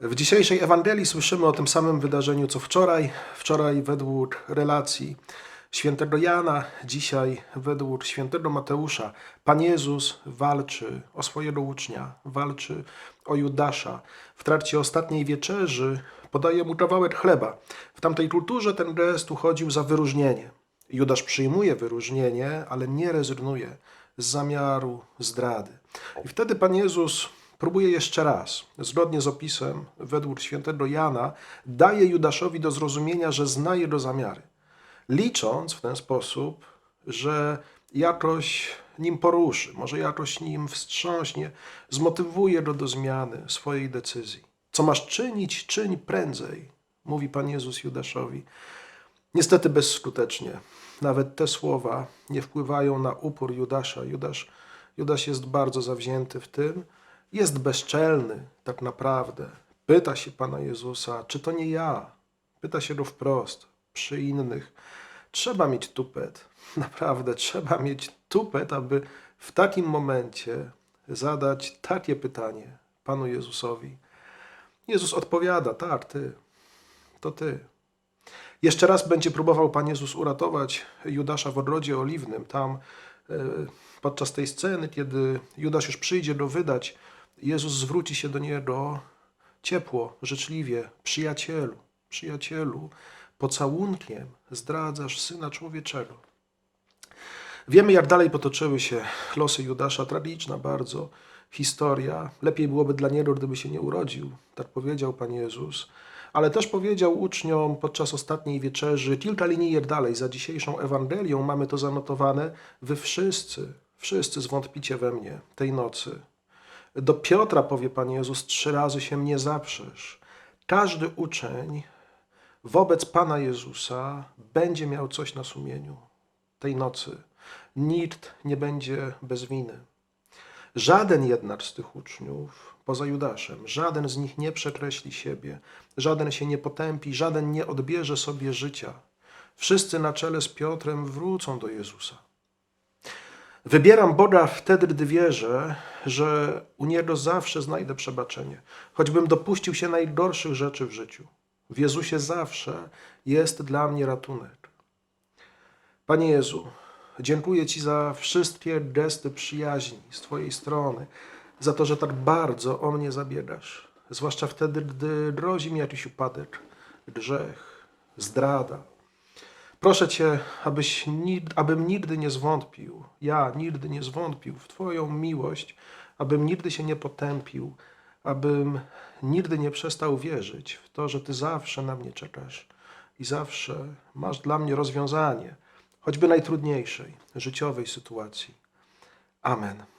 W dzisiejszej Ewangelii słyszymy o tym samym wydarzeniu co wczoraj. Wczoraj według relacji świętego Jana, dzisiaj według świętego Mateusza. Pan Jezus walczy o swojego ucznia, walczy o Judasza. W trakcie ostatniej wieczerzy podaje mu kawałek chleba. W tamtej kulturze ten gest uchodził za wyróżnienie. Judasz przyjmuje wyróżnienie, ale nie rezygnuje z zamiaru zdrady. I wtedy Pan Jezus próbuje jeszcze raz, zgodnie z opisem według świętego Jana, daje Judaszowi do zrozumienia, że zna jego zamiary, licząc w ten sposób, że jakoś nim poruszy, może jakoś nim wstrząśnie, zmotywuje go do zmiany swojej decyzji. Co masz czynić, czyń prędzej, mówi Pan Jezus Judaszowi. Niestety bezskutecznie. Nawet te słowa nie wpływają na upór Judasza. Judasz, Judasz jest bardzo zawzięty w tym, jest bezczelny tak naprawdę. Pyta się Pana Jezusa, czy to nie ja? Pyta się go wprost, przy innych. Trzeba mieć tupet, naprawdę trzeba mieć tupet, aby w takim momencie zadać takie pytanie Panu Jezusowi. Jezus odpowiada, tak, ty, to ty. Jeszcze raz będzie próbował Pan Jezus uratować Judasza w ogrodzie oliwnym. Tam e, podczas tej sceny, kiedy Judasz już przyjdzie go wydać, Jezus zwróci się do niego ciepło, życzliwie, przyjacielu, przyjacielu, pocałunkiem zdradzasz Syna Człowieczego. Wiemy, jak dalej potoczyły się losy Judasza. Tragiczna bardzo historia. Lepiej byłoby dla niego, gdyby się nie urodził. Tak powiedział Pan Jezus. Ale też powiedział uczniom podczas ostatniej wieczerzy, kilka linijek dalej, za dzisiejszą Ewangelią mamy to zanotowane, wy wszyscy, wszyscy zwątpicie we mnie tej nocy. Do Piotra powie Pan Jezus, trzy razy się mnie zaprzesz. Każdy uczeń wobec Pana Jezusa będzie miał coś na sumieniu tej nocy. Nikt nie będzie bez winy. Żaden jednak z tych uczniów, poza Judaszem, żaden z nich nie przekreśli siebie, żaden się nie potępi, żaden nie odbierze sobie życia. Wszyscy na czele z Piotrem wrócą do Jezusa. Wybieram Boga wtedy, gdy wierzę, że u Niego zawsze znajdę przebaczenie, choćbym dopuścił się najgorszych rzeczy w życiu. W Jezusie zawsze jest dla mnie ratunek. Panie Jezu, dziękuję Ci za wszystkie gesty przyjaźni z Twojej strony, za to, że tak bardzo o mnie zabiegasz, zwłaszcza wtedy, gdy grozi mi jakiś upadek, grzech, zdrada. Proszę Cię, abyś, abym nigdy nie zwątpił, ja nigdy nie zwątpił w Twoją miłość, abym nigdy się nie potępił, abym nigdy nie przestał wierzyć w to, że Ty zawsze na mnie czekasz i zawsze masz dla mnie rozwiązanie, choćby najtrudniejszej życiowej sytuacji. Amen.